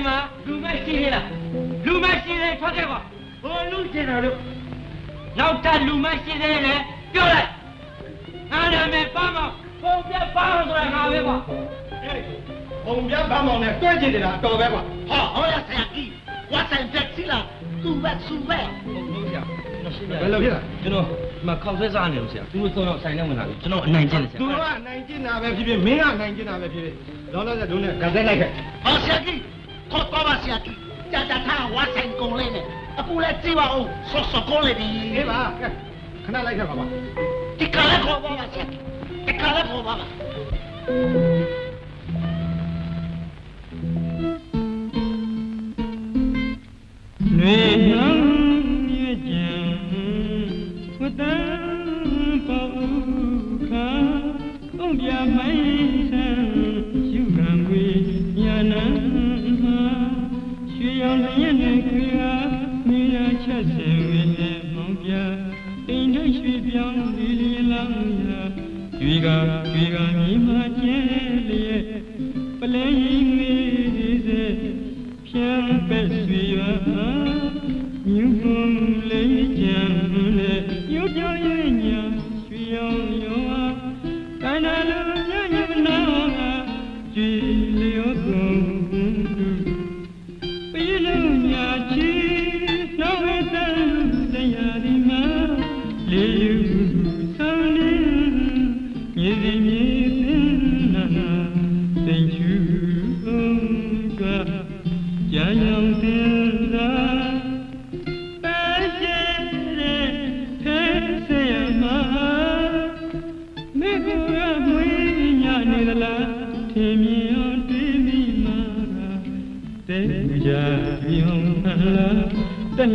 ဆိုင်မှာလူမရှိသေးလားလူမရှိသေးထွက်ခဲ့ပါဟိုလူကျင်တော်လို့နောက်ထပ်လူမရှိသေးလေပြောလိုက်ငါနာမည်ပါမောင်ပုံပြပါမောင်ဆိုတာငါပဲပါဟေးပုံပြပါမောင်နဲ့တွေ့ချင်နေတာတော်ပဲပါဟာဟောရဆရာကြီးဝါဆိုင်တက်စီလာသူ့ဘက်သူ့ဘက်ဟုတ်လို့ရဘယ်လိုဖြစ်လဲကျွန်တော်မခောက်ဆဲစားနေလို့ဆရာသူတို့ဆုံးတော့ဆိုင်ထဲဝင်လာပြီကျွန်တော်အနိုင်ကျင့်တယ်ဆရာသူတို့ကအနိုင်ကျင့်တာပဲဖြစ်ဖြစ်မင်းကအနိုင်ကျင့်တာပဲဖြစ်ဖြစ်လောလောဆယ်တို့နဲ့ဒါသက်လိုက်ခဲ့ဟာဆရာကြီး ခေါ်တော့ပါဆရာကြီးကြာကြာထားဝါဆိုင်ကုန်လေးနဲ့အခုလည်းကြည့်ပါဦးဆော့ဆော့ကုန်လေးဒီအေးပါခဏလိုက်ခဲ့ပါပါဒီကလည်းခေါ်ပါပါဆရာဒီကလည်းခေါ်ပါပါ ရွှေပြောင်းလီလီလောင်းရာရွေကရွေကမိမကျဲလျက်ပလဲရင်ငေးစေဖြန်းပဲ့ဆွေရွာမြူဖုံလေး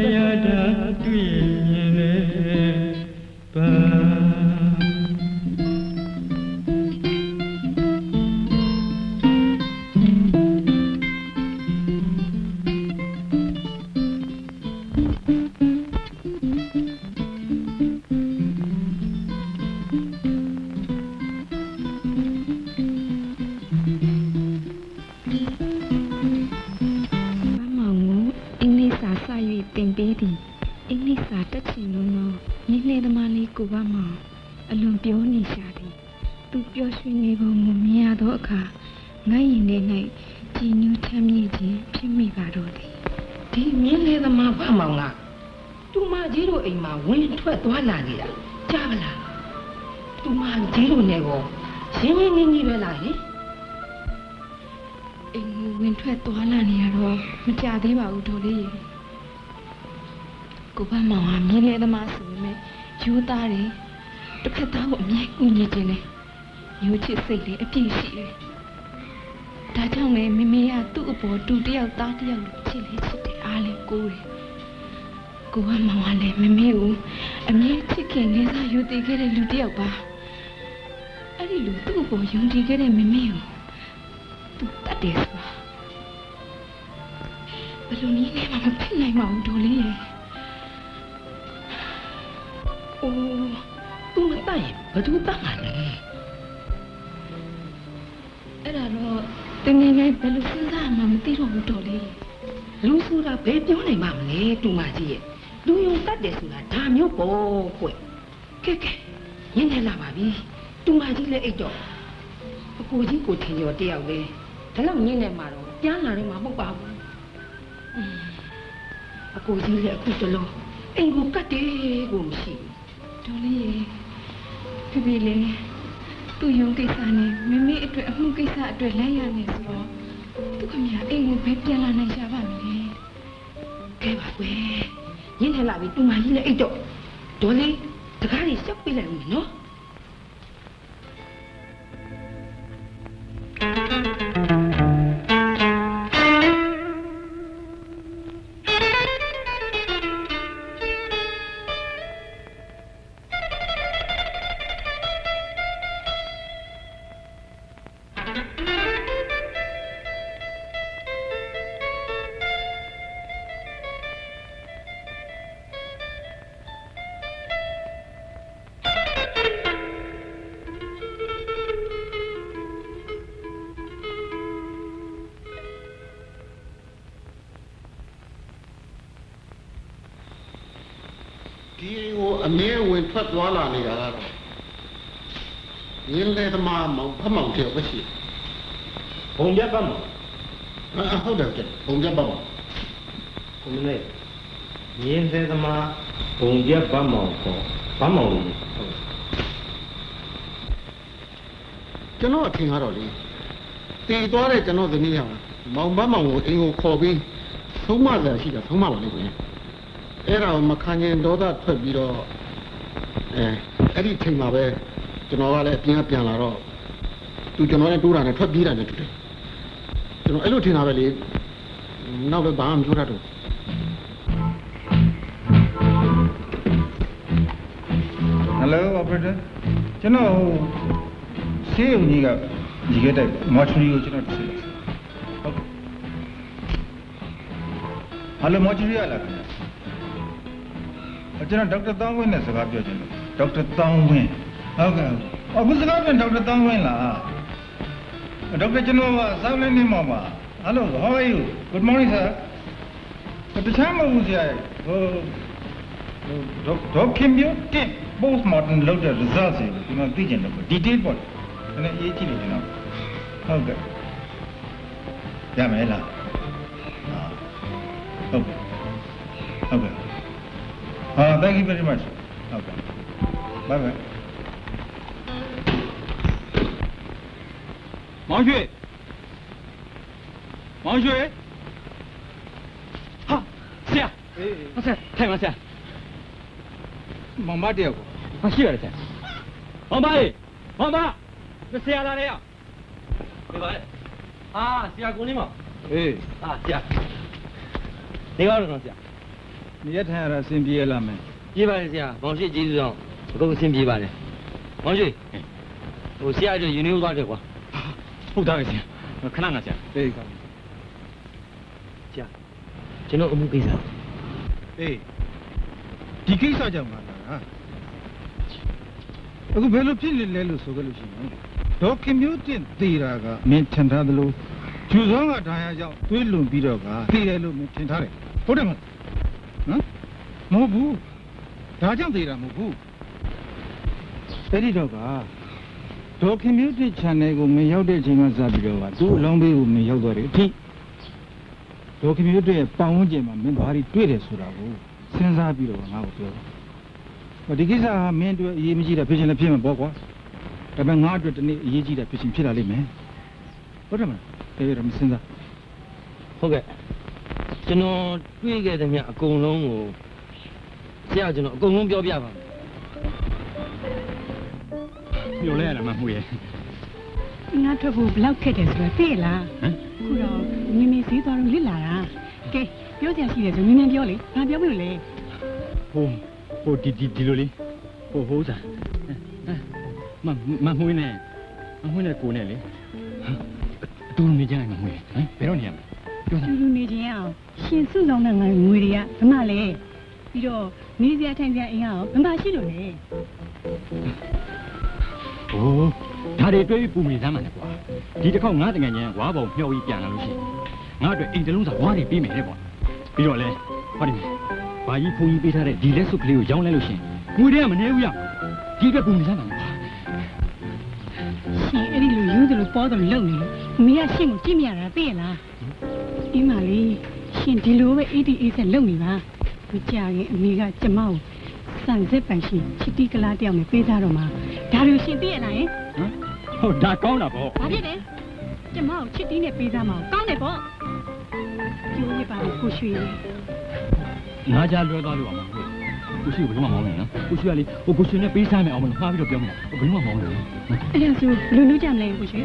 တလျာတာတွေ့ရင် လိပ်စာစ၍သင်ပေးသည်အင်္ဂလိပ်စာတက်ချင်လို့သောညီနှဲသမားလေးကိုပါမောင်အလွန်ပြောနေရှာသည်သူပျော်ရွှင်နေပုံကိုမြင်ရသောအခါငါရင်ထဲ၌ကြည်နူးချမ်းမြေ့ခြင်းဖြစ်မိပါတော့သည်ဒီမြင်းလေးသမားဖမောင်ကတူမကြီးတို့အိမ်မှာဝင်ထွက်သွားလာနေတာကြားမလားတူမကြီးတို့နဲ့ကောရင်းရင်းနှီးနှီးပဲလားဟင်အိမ်ကိုဝင်ထွက်သွားလာနေရတော့မကြသေးပါဘူးဒေါ်လေးရေ ကိုပါမောင်ဟာမြင်းလေသမားဆိုပေမဲ့ယူသားတယ်တစ်ခါသားကိုအမြဲကူညီခြင်းနဲ့မျိုးချစ်စိတ်လေးအပြည့်ရှိတယ်ဒါကြောင့်လည်းမမေကသူ့အပေါ်တူတယောက်သားတယောက်လိုချစ်လေချစ်တယ်အားလည်းကိုးတယ်ကိုကမောင်ကလည်းမမေကိုအမြဲချစ်ခင်လေးစားယူတည်ခဲ့တဲ့လူတယောက်ပါအဲ့ဒီလူသူ့အပေါ်ယုံကြည်ခဲ့တဲ့မမေကိုသူတတ်တယ်ဆိုတာဘယ်လိုနည်းနဲ့မှမဖြစ်နိုင်ပါဘူးဒေါ်လေးရဲ့ အိုးသူမတတ်ရင်ဘယ်သူတတ်မှာလဲအဲ့ဒါတော့တကယ်လည်းဘယ်လိုစဉ်းစားမှမသိတော့ဘူးဒေါ်လေးရဲ့လူဆိုတာဘယ်ပြောနိုင်မှာမလဲတူမကြီးရဲ့လူယုံတတ်တယ်ဆိုတာဒါမျိုးပေါ့ကွကဲကဲညနေလာပါပြီတူမကြီးလည်းအိတ်တော့အကိုကြီးကိုထင်ရောတယောက်လေဒါလောက်ညနေမှာတော့ကြားလာတော့မှမဟုတ်ပါဘူးအင်းအကိုကြီးလည်းအခုတလုံးအိမ်ကိုကတ်တယ်ကိုမရှိဘူး ဒေါ်လေးရဲ့ဖေဖေလေးသူ့ယုံကိစ္စနဲ့မမေအတွက်အမှုကိစ္စအတွက်လိုက်ရမယ်ဆိုတော့သူခမရအိမ်ကိုပဲပြန်လာနိုင်ကြပါမလဲကဲပါကွယ်ညနေလာပြီတူမကြီးလည်းအိတ်တော့ဒေါ်လေးတကားကြီးရှောက်ပြလိုက်ဦးမယ်နော်ဒ ကိုအမြဲဝင်ထွက်သွားလာနေတာကတော့ရင်းလေသမားမောင်ဖမောင်တယောက်ပဲရှိဘုံပြတ်ပတ်မှာတယ်အဟုတ်တယ်ကျဘုံကြပါပါကိုမလေးရင်းသေးသမားဘုံပြတ်ပတ်မောင်ပေါ့ပတ်မောင်လို့ဟုတ်ကျွန်တော်အထင်ကတော့လေတည်သွားတဲ့ကျွန်တော်သမီးဟာမောင်ဘမောင်ကိုအိမ်ကိုခေါ်ပြီးသုံးမတယ်ရှိတာသုံးမပါလိမ့်မယ်အဲ့ဒါကိုမခံရင်ဒေါသထွက်ပြီးတော့ အဲအဲ့ဒီချိန်မှာပဲကျွန်တော်ကလည်းအပြင်ကပြန်လာတော့သူကျွန်တော်နဲ့တိုးတာနဲ့ထွက်ပြေးတာနဲ့တူတယ်ကျွန်တော်အဲ့လိုထင်တာပဲလေနောက်လည်းဘာမှမပြောတတ်တော့ဟယ်လို operator ကျွန်တော်ဟိုဆေးရုံကြီးကညီခဲ့တဲ့မော်ချူရီကိုကျွန်တော်တစ်ဆက်ဟုတ်ကဲ့ဟယ်လိုမော်ချူရီရလားခင်ဗျအကျွန်တော်ဒေါက်တာတောင်းဝင်းနဲ့စကားပြောချင်တယ် ဒေါက်တာတောင်းဝင်းဟုတ်ကဲ့အခုစကားပြန်ဒေါက်တာတောင်းဝင်းလားဒေါက်တာကျွန်တော်ကစောင်းလင်းနေမှာပါဟယ်လို how are you good morning sir တခြားမဟုတ်ဘူးဆရာဟိုတော့တော့ခင်ဗျတင် post modern လောက်တဲ့ results တွေကိုကျွန်တော်သိချင်တယ်ပေါ့ detail ပေါ့နည်းနည်းရေးကြည့်နေကျွန်တော်ဟုတ်ကဲ့ရမယ်လားအာဟုတ်ကဲ့ဟုတ်ကဲ့အာ thank you very much ဟုတ်ကဲ့ bye bye မောင်ရွှေမောင်ရွှေဟာဆရာအေးဟုတ်ဆရာထိုင်ပါဆရာမောင်မတယောက်ကိုဟာရှိရတယ်ဆရာမောင်မလေးမောင်မဆရာလာလေရဒီပါလေဟာဆရာကိုနေမောင်အေးဟာဆရာနေပါ တော့ဆရာနေရထိုင်ရတာအဆင်ပြေရလားမင်းပြေးပါလေဆရာမောင်ရှိကျေးဇူးတော်အကုန်အဆင်ပြေပါလေမောင်ရွှေဟိုဆရာကျယူနေဦးသွားတယ်ကွာဟုတ်သားပဲဆရာခဏနာဆရာအေးကောင်းဆရာကျွန်တော်အမှုကိစ္စအေးဒီကိစ္စကြောင့်ပါလားအခုဘယ်လိုဖြစ်နေလဲလို့ဆိုကြလို့ရှိရင်ဒေါက်ခင်မျိုးတင်သေးတာကမင်းထင်ထားသလိုကျူစောင်းကဒါရကြောင့်တွေးလွန်ပြီးတော့ကသိတယ်လို့မင်းထင်ထားတယ်ဟုတ်တယ်မလားနော်မဟုတ်ဘူးဒါကြောင့်သေးတာမဟုတ်ဘူး အဲ့ဒီတော့ကဒေါက်ခင်မျိုးတင် channel ကိုမင်းရောက်တဲ့အချိန်မှစပြီးတော့ကသူ့အလောင်းပေးကိုမင်းရောက်သွားတယ်အထိဒေါက်ခင်မျိုးတင်ရဲ့ပတ်ဝန်းကျင်မှာမင်းဘာတွေတွေ့တယ်ဆိုတာကိုစဉ်းစားပြီးတော့ငါ့ကိုပြောတယ်ဟောဒီကိစ္စဟာမင်းအတွက်အရေးမကြီးတာဖြစ်ချင်လည်းဖြစ်မှာပေါ့ကွာဒါပေမဲ့ငါအတွက်ဒီနေ့အရေးကြီးတာဖြစ်ချင်ဖြစ်လာလိမ့်မယ်ဟုတ်တယ်မလားအေးရမစဉ်းစားဟုတ်ကဲ့ကျွန်တော်တွေ့ခဲ့တဲ့မြအကုန်လုံးကိုဆရာကျွန်တော်အကုန်လုံးပြောပြပါမယ် ညိုလဲရလားမမှုရဲ့ငါထွက်ဖို့ဘလောက်ခက်တယ်ဆိုတော့သိရလားဟမ်ခုတော့မင်းမင်းဈေးသွားတော့လစ်လာတာကဲပြောကြရှိတယ်ဆိုမင်းမင်းပြောလေဘာပြောမလို့လဲဟိုဟိုဒီဒီဒီလိုလေးဟိုဟိုးစားမမမှုနဲ့မမှုနဲ့ကိုနဲ့လေအတူနေကြရင်မမှုရဲ့ဟမ်ဘယ်တော့နေရမလဲပြောတူသားတူနေခြင်းအောင်ရှင်စုဆောင်တဲ့ငါငွေတွေကဘမလဲပြီးတော့နေစရာထိုင်စရာအိမ်ကရောဘမရှိလို့လေ ဟိုဒါတွေတွေ့ပြီးပူနေစမ်းပါနဲ့ကွာဒီတစ်ခေါက်ငါတငယ်ချင်းဝါပေါင်မျှော်ပြီးပြန်လာလို့ရှိရင်ငါအတွက်အိမ်တလုံးစာဝါတွေပြီးမယ်တဲ့ကွာပြီးတော့လေဟောဒီဘာကြီးဖုန်ကြီးပေးထားတဲ့ဒီလက်စုပ်ကလေးကိုရောင်းလိုက်လို့ရှိရင်ငွေတွေကမနေဘူးရဒီအတွက်ပူနေစမ်းပါနဲ့ကွာရှင်အဲ့ဒီလိုယူသလိုပေါ်တယ်လုံနေလို့မင်းကရှင်ကိုကြည့်မရတာသိရလားအင်းမလေးရှင်ဒီလိုပဲအေးဒီအေးဆက်လုံနေပါမကြခင်အမေကကျမကို စံစစ်ပိုင်ရှင်ချစ်တီကလားတယောက်နဲ့ပေးသားတော့မှာဒါလိုရှင်သိရလားယင်ဟမ်ဟုတ်ဒါကောင်းတာပေါ့ဘာဖြစ်လဲကျမကိုချစ်တီးနဲ့ပေးသားမှာကောင်းတယ်ပေါ့ကျိုးရပါဘူးကိုရွှေရဲ့ငါကြလွဲသွားလို့အောင်မဟုတ်ကိုရှိကိုဘယ်တော့မှမောင်းနေနော်ကိုရှိကလေဟိုကိုရှင်နဲ့ပေးစားမယ်အောင်မလို့မှားပြီးတော့ပြောမှာဘယ်တော့မှမောင်းနေဘူးအဲ့ဒါဆိုဘယ်လိုလုပ်ကြမလဲကိုရွှေ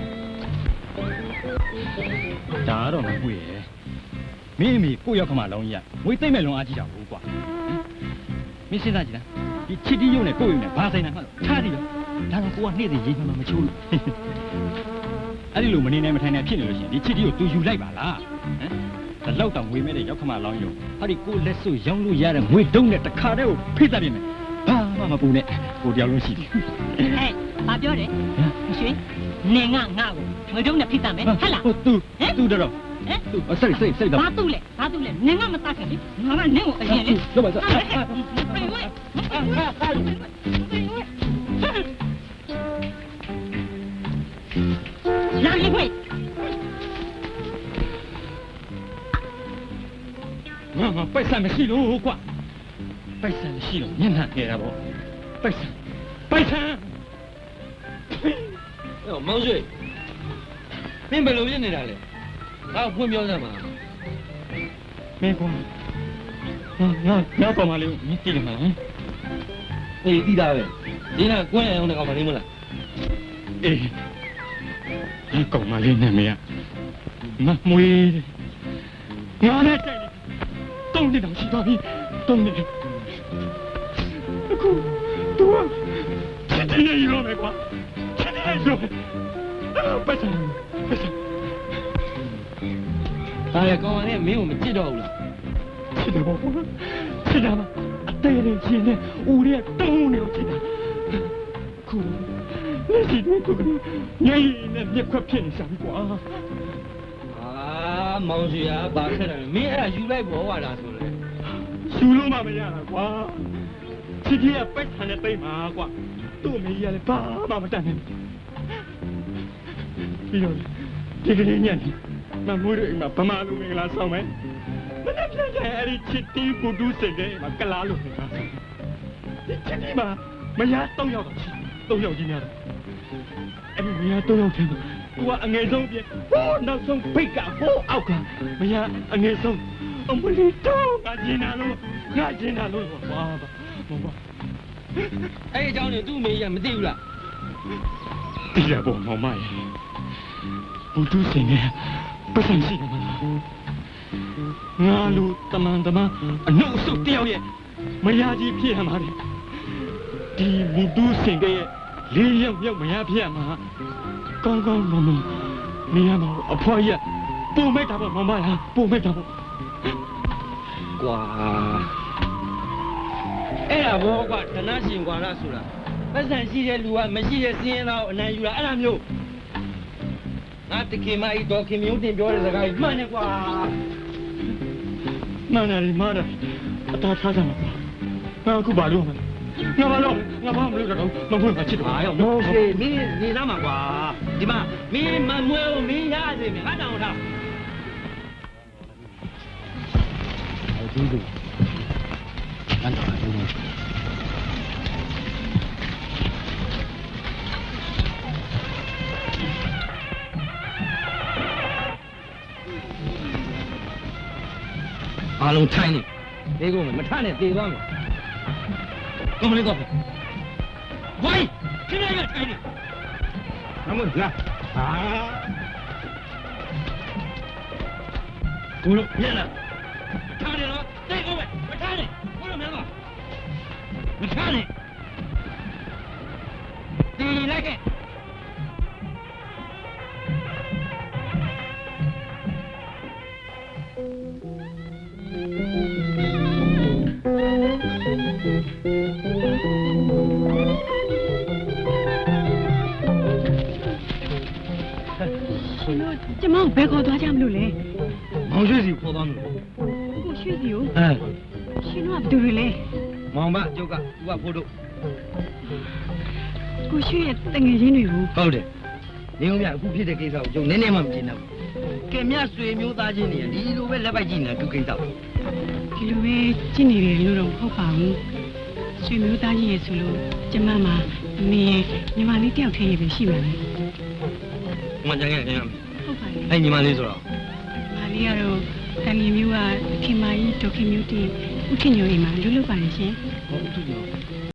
ဒါကတော့မဟုတ်ရဲ့မင်းအမေကိုရောက်ခမလောင်းကြီးကငွေသိမ့်မဲ့လွန်အားကြီးတာဟုတ်ကွာ မင်းစဉ်းစားကြည့်လားဒီချစ်တီးရုံနဲ့ကိုယ့်ရုံနဲ့ဘာဆိုင်တာမှလို့ထားသေးရောဒါတော့ကိုကနေ့စဉ်ရေးမှမချိုးလို့အဲ့ဒီလိုမနေနိုင်မထိုင်နိုင်ဖြစ်နေလို့ရှိရင်ဒီချစ်တီးကိုသူယူလိုက်ပါလားဟမ်ဒါလောက်တောင်ငွေမဲ့တဲ့ရောက်ခမလောင်းရုံဟာဒီကိုလက်စွပ်ရောင်းလို့ရတဲ့ငွေတုံးနဲ့တခါတည်းကိုဖိတ်တတ်ပြင်မယ်ဘာမှမပူနဲ့ကိုတယောက်လုံးရှိတယ်ဟဲ့ဘာပြောတယ်ကိုရွှေနေငါငါကိုငွေတုံးနဲ့ဖိတ်တတ်မယ်ဟဟလားဟိုသူဟမ်သူတော့ ဟမ်စိတ်စိတ်စိတ်တော့ဘာတူလဲဘာတူလဲနင်ကမတတ်ခဲ့လေငါကနင်ကိုအရင်လေလောက်ပါစလာလိမ့်မယ်ငါငါပိုက်ဆံမရှိလို့ကွာပိုက်ဆံမရှိတော့မျက်နှာငယ်တာပေါ့ပိုက်ဆံပိုက်ဆံဟဲ့မောင်ရွှေမင်းဘယ်လိုဖြစ် နေတာလဲငါ့ကိုဖွင့်ပြောစမ်းပါမင်းကွာငါငါငါပေါ်မလေးမင်းကြည့်တယ်မလားအေးတီးတာပဲဒီနာကွင်းရအောင်တကောင်မနေမလားအေးငါကောင်မလေးနဲ့မရငါမွေးတယ်ငါနဲ့တိုက်တယ်တုံးနေတော့ရှိသွားပြီတုံးနေတယ်အခုတူကချစ်တယ်ရောမယ်ကွာချစ်တယ်ရောမယ်ပတ်စံပတ်စံ ဒါရကောင်မလေးမင်းကိုမကြည့်တော့ဘူးလားချစ်တယ်ပေါ့ကွာချစ်တာပါအသေးလေးချင်းနဲ့ဦးရဲ့တုံးနေလို့ချစ်တာခုလက်ရှိတွေ့သူကညင်နဲ့မြက်ခွက်ဖြစ်နေစားပြီကွာအာမောင်ရွှေကဘာခက်တယ်လဲမင်းအဲ့ဒါယူလိုက်ပေါ်ပါလားဆိုလဲယူလို့မှမရတာကွာချစ်ကြီးကပိုက်ဆံနဲ့ပိတ်မှာကွာသူ့အမေကြီးကလည်းဘာမှမတတ်နိုင်ဘူးပြီးတော့ဒီကနေ့ညနေ မမိုးတို့အိမ်မှာဗမာလူမင်္ဂလာဆောင်မယ်မနေ့ပြန်ကျရင်အဲ့ဒီချစ်တီးဘူတူးစင်တဲ့အိမ်မှာကလားလို့မင်္ဂလာဆောင်ဒီချစ်တီးမှာမရတော့ရောက်တော့ရှိတော့ရောက်ကြီးများတော့အဲ့ဒီမရတော့ရောက်တယ်သူကအငယ်ဆုံးပြဟိုးနောက်ဆုံးဖိတ်ကဟိုးအောက်ကမရအငယ်ဆုံးအမလီတော့ငါကျင်တာလို့ငါကျင်တာလို့ဘာဘာဘာဘာအဲ့ဒီအကြောင်းတွေသူ့အမေကြီးကမသိဘူးလားတိရပေါ်မောင်မရေဘူတူးစင်နဲ့ ပတ်စံရှိတယ်မလားငါလူတမန်တမန်အနှုတ်အဆုတ်တယောက်ရဲ့မယားကြီးဖြစ်ရမှာလေဒီဘူတူးစင်တဲ့လေးယောက်ယောက်မယားဖြစ်ရမှာကောင်းကောင်းမွန်မွန်နေရမှာအဖွားရပုံမဲ့တာပေါ့မောင်မလားပုံမဲ့တာပေါ့ကွာအဲ့ဒါဘောကွာဓနရှင်ကွာလားဆိုတာပတ်စံရှိတဲ့လူကမရှိတဲ့စင်းရင်သားကိုအနံယူတာအဲ့ဒါမျိုး ငါတခင်မကြီးတော်ခင်မျိုးတင်ပြောတဲ့စကားကြီးမှန်တယ်ကွာနာနာရီမာတာအတားထားကြမှာကွာငါအခုဘာလို့မလဲငါဘာလို့ငါဘာမလို့တော့မဖွင့်ပါချစ်တော့ဟာရောမောင်ဖေးမင်းနေသားမှာကွာဒီမှာမင်းမမွဲကိုမင်းရစေမင်းငါတောင်းထားဒီလိုအန်တာရုံး အားလုံးထိုင်းနေဒီကောင်မထနဲ့တေသွားမယ်ကောင်းမလေးကောဝိုင်းခင်းရရထိုင်းနေအမလာအာဘူးလို့ညလာထားတယ်နော်တိတ်အောင်ပဲမထားနဲ့ဘူးလို့မြန်ပါမထားနဲ့တီလိုက်ကဲ ကျမကိုဘယ်ခေါ်သွားကြမလို့လဲမောင်ရွှေစီခေါ်သွားမယ်ကိုရွှေစီကိုအဲရှင်တို့ကဘယ်သူတွေလဲမောင်မကျုပ်ကသူကဖိုးတို့ကိုရွှေရဲ့တငယ်ချင်းတွေကိုဟုတ်တယ်နေဦးမြအခုဖြစ်တဲ့ကိစ္စကိုကျုပ်နည်းနည်းမှမကြည့်တော့ကဲမြဆွေမျိုးသားချင်းတွေဒီလိုပဲလက်ပိုက်ကြည့်နေတာသူကိစ္စဒီလိုပဲကြည့်နေတယ်လို့တော့မဟုတ်ပါဘူး ရွှေမျိုးသားကြီးရဲ့ဆိုလို့ကျမမှာအမေရဲ့ညီမလေးတယောက်တည်းရဲ့ပဲရှိပါမယ်မှန်ကြရဲ့ခင်ဗျဟုတ်ပါလေအဲ့ညီမလေးဆိုတော့မာလေးကတော့တန်ကြီးမျိုးကခင်မကြီးဒေါခင်မျိုးတင်ဥထင်ညိုအိမ်မှာလွတ်လွတ်ပါလေရှင်ဟုတ်သူ့